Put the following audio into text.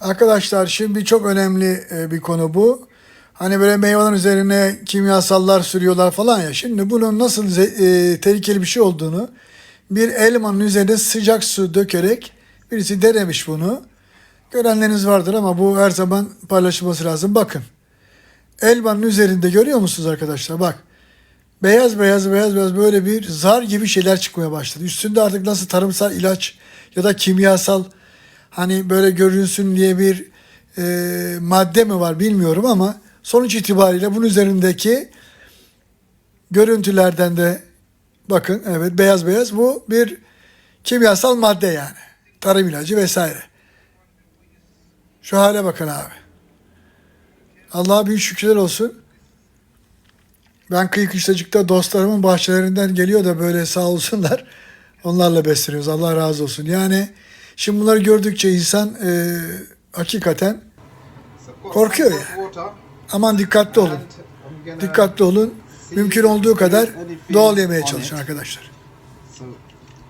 Arkadaşlar şimdi çok önemli e, bir konu bu. Hani böyle meyvelerin üzerine kimyasallar sürüyorlar falan ya. Şimdi bunun nasıl e, tehlikeli bir şey olduğunu bir elmanın üzerine sıcak su dökerek birisi denemiş bunu. Görenleriniz vardır ama bu her zaman paylaşılması lazım. Bakın. Elmanın üzerinde görüyor musunuz arkadaşlar? Bak. Beyaz beyaz beyaz beyaz böyle bir zar gibi şeyler çıkmaya başladı. Üstünde artık nasıl tarımsal ilaç ya da kimyasal hani böyle görünsün diye bir e, madde mi var bilmiyorum ama sonuç itibariyle bunun üzerindeki görüntülerden de bakın evet beyaz beyaz bu bir kimyasal madde yani. Tarım ilacı vesaire. Şu hale bakın abi. Allah'a büyük şükürler olsun. Ben kıyı kışlacıkta dostlarımın bahçelerinden geliyor da böyle sağ olsunlar. Onlarla besleniyoruz. Allah razı olsun. Yani şimdi bunları gördükçe insan e, hakikaten Korkuyor yani. aman dikkatli olun. Dikkatli olun. Mümkün olduğu kadar doğal yemeye çalışın arkadaşlar.